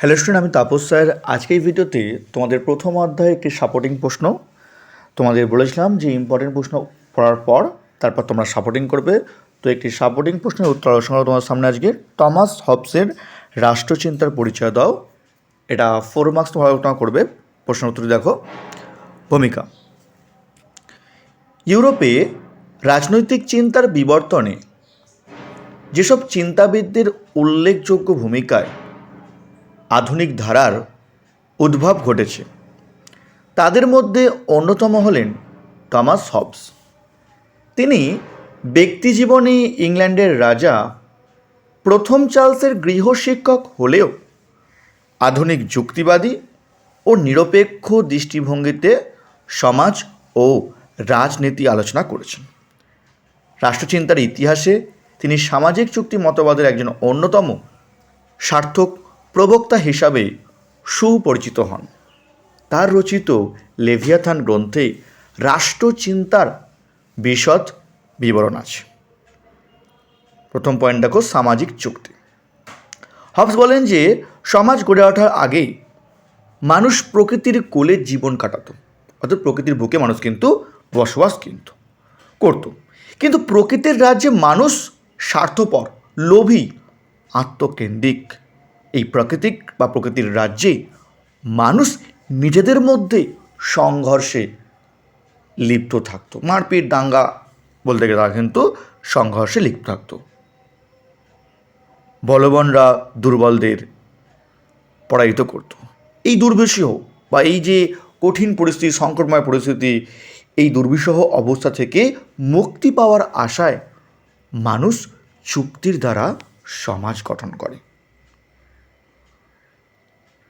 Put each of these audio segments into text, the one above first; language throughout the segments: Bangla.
হ্যালো স্টুডেন্ট আমি তাপস স্যার। আজকে এই ভিডিওতে তোমাদের প্রথম অধ্যায়ে একটি সাপোর্টিং প্রশ্ন তোমাদের বলেছিলাম যে ইম্পর্টেন্ট প্রশ্ন পড়ার পর তারপর তোমরা সাপোর্টিং করবে। তো একটি সাপোর্টিং প্রশ্নের উত্তর আলোচনা তোমার সামনে আজকে। টমাস হবসের রাষ্ট্রচিন্তার পরিচয় দাও। এটা ফোর মার্কস তোমরা আলোচনা করবে। প্রশ্নের উত্তর দেখো। ভূমিকা। ইউরোপে রাজনৈতিক চিন্তার বিবর্তনে যেসব চিন্তাবিদদের উল্লেখযোগ্য ভূমিকায় আধুনিক ধারার উদ্ভব ঘটেছে। তাদের মধ্যে অন্যতম হলেন টমাস হবস। তিনি ব্যক্তিজীবনে ইংল্যান্ডের রাজা, প্রথম চার্লসের গৃহশিক্ষক হলেও আধুনিক যুক্তিবাদী ও নিরপেক্ষ দৃষ্টিভঙ্গিতে সমাজ ও রাজনীতি আলোচনা করেছেন। রাষ্ট্রচিন্তার ইতিহাসে তিনি সামাজিক চুক্তি মতবাদের একজন অন্যতম সার্থক প্রবক্তা হিসাবে সুপরিচিত হন। তার রচিত লেভিয়াথান গ্রন্থে রাষ্ট্রচিন্তার বিশদ বিবরণ আছে। প্রথম পয়েন্ট দেখো, সামাজিক চুক্তি। হবস বলেন যে, সমাজ গড়ে ওঠার আগে মানুষ প্রকৃতির কোলে জীবন কাটাতো। অর্থাৎ প্রকৃতির বুকে মানুষ কিন্তু বসবাস কিন্তু করত। কিন্তু প্রকৃতির রাজ্যে মানুষ স্বার্থপর, লোভী, আত্মকেন্দ্রিক এই প্রাকৃতিক বা প্রকৃতির রাজ্যে মানুষ নিজেদের মধ্যে সংঘর্ষে লিপ্ত থাকতো। মারপিট, দাঙ্গা বলতে গেলে তারা কিন্তু সংঘর্ষে লিপ্ত থাকতো। বলবানরা দুর্বলদের পরাজিত করত। এই দুর্বিষহ বা এই যে কঠিন পরিস্থিতি, সংকটময় পরিস্থিতি, এই দুর্বিষহ অবস্থা থেকে মুক্তি পাওয়ার আশায় মানুষ চুক্তির দ্বারা সমাজ গঠন করে।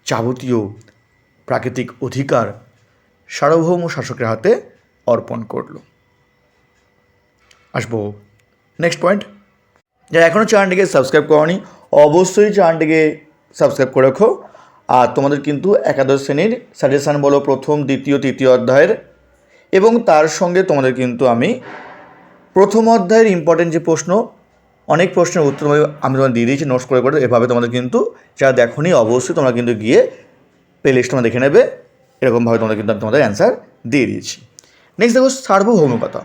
যাবতীয় প্রাকৃতিক অধিকার সার্বভৌম শাসকের হাতে অর্পণ করল। আসব নেক্সট পয়েন্ট যারা এখনও চ্যানেলটিকে সাবস্ক্রাইব করনি, অবশ্যই চ্যানেলটিকে সাবস্ক্রাইব করে রাখো। আর তোমাদের কিন্তু একাদশ শ্রেণির সাজেশান বলো প্রথম, দ্বিতীয়, তৃতীয় অধ্যায়ের। এবং তার সঙ্গে তোমাদের কিন্তু আমি প্রথম অধ্যায়ের ইম্পর্টেন্ট যে প্রশ্ন অনেক প্রশ্নের উত্তর আমি তোমাদের দিয়ে দিয়েছি নোটস করে করে এভাবে তোমাদের কিন্তু যারা দেখোনি, অবশ্যই তোমরা কিন্তু গিয়ে প্লে লিস্ট তোমরা দেখে নেবে। এরকমভাবে তোমাদের কিন্তু আমি তোমাদের অ্যান্সার দিয়ে দিয়েছি। নেক্সট দেখো, সার্বভৌমিকতা।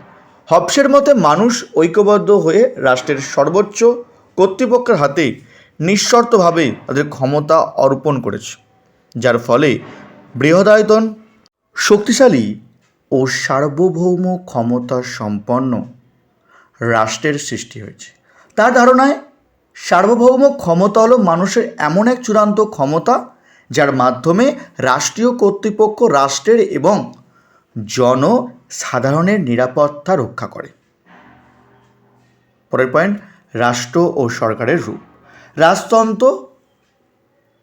হবসের মতে মানুষ ঐক্যবদ্ধ হয়ে রাষ্ট্রের সর্বোচ্চ কর্তৃপক্ষের হাতে নিঃশর্তভাবে তাদের ক্ষমতা অর্পণ করেছে। যার ফলে বৃহদায়তন, শক্তিশালী ও সার্বভৌম ক্ষমতা সম্পন্ন রাষ্ট্রের সৃষ্টি হয়েছে। তার ধারণায়, সার্বভৌম ক্ষমতা হলো মানুষের এমন এক চূড়ান্ত ক্ষমতা, যার মাধ্যমে রাষ্ট্রীয় কর্তৃপক্ষ রাষ্ট্রের এবং জনসাধারণের নিরাপত্তা রক্ষা করে। পরের পয়েন্ট, রাষ্ট্র ও সরকারের রূপ। রাজতন্ত্র,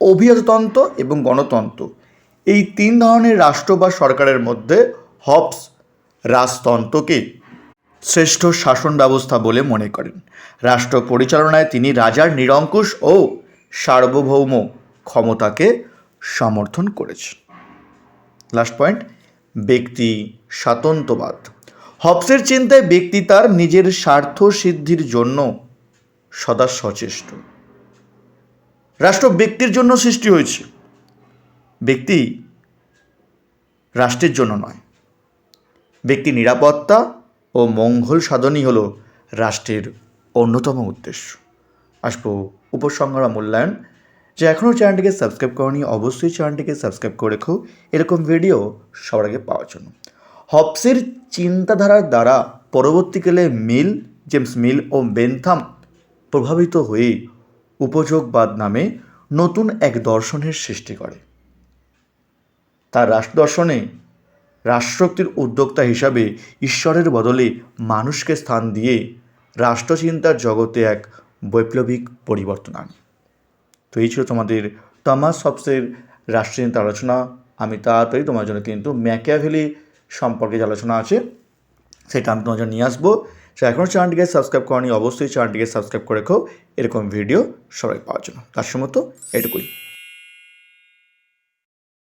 অভিজাততন্ত্র এবং গণতন্ত্র। এই তিন ধরনের রাষ্ট্র বা সরকারের মধ্যে হবস রাজতন্ত্রকে শ্রেষ্ঠ শাসন ব্যবস্থা বলে মনে করেন। রাষ্ট্র পরিচালনায় তিনি রাজার নিরঙ্কুশ ও সার্বভৌম ক্ষমতাকে সমর্থন করেছেন। লাস্ট পয়েন্ট ব্যক্তি স্বাতন্ত্রবাদ। হবসের চিন্তায় ব্যক্তি তার নিজের স্বার্থ সিদ্ধির জন্য সদা সচেষ্ট। রাষ্ট্র ব্যক্তির জন্য সৃষ্টি হয়েছে। ব্যক্তি রাষ্ট্রের জন্য নয়। ব্যক্তি নিরাপত্তা ও মঙ্গল সাধনই হলো রাষ্ট্রের অন্যতম উদ্দেশ্য। আসব উপসংহার মূল্যায়ন। যে এখনও চ্যানেলটিকে সাবস্ক্রাইব করনি, অবশ্যই চ্যানেলটিকে সাবস্ক্রাইব করে রেখো। এরকম ভিডিও সবার আগে পাওয়ার জন্য। হবসের চিন্তাধারার দ্বারা পরবর্তীকালে মিল, জেমস মিল ও বেনথাম প্রভাবিত হয়ে উপযোগবাদ নামে নতুন এক দর্শনের সৃষ্টি করে। তার রাষ্ট্র দর্শনে রাষ্ট্রশক্তির উদ্যোক্তা হিসাবে ঈশ্বরের বদলে মানুষকে স্থান দিয়ে রাষ্ট্রচিন্তার জগতে এক বৈপ্লবিক পরিবর্তন আনে। তো এই ছিল তোমাদের টমাস হবসের রাষ্ট্রচিন্তা আলোচনা। আমি তাড়াতাড়ি তোমার জন্য কিন্তু ম্যাকিয়াভেলি সম্পর্কে যে আলোচনা আছে, সেটা আমি তোমার জন্য নিয়ে আসব। সে এখনও চ্যানেলটিকে সাবস্ক্রাইব করনি, অবশ্যই চ্যানেলটিকে সাবস্ক্রাইব করে রেখো। এরকম ভিডিও সবাই পাওয়ার জন্য। তার সময় তো এটুকুই।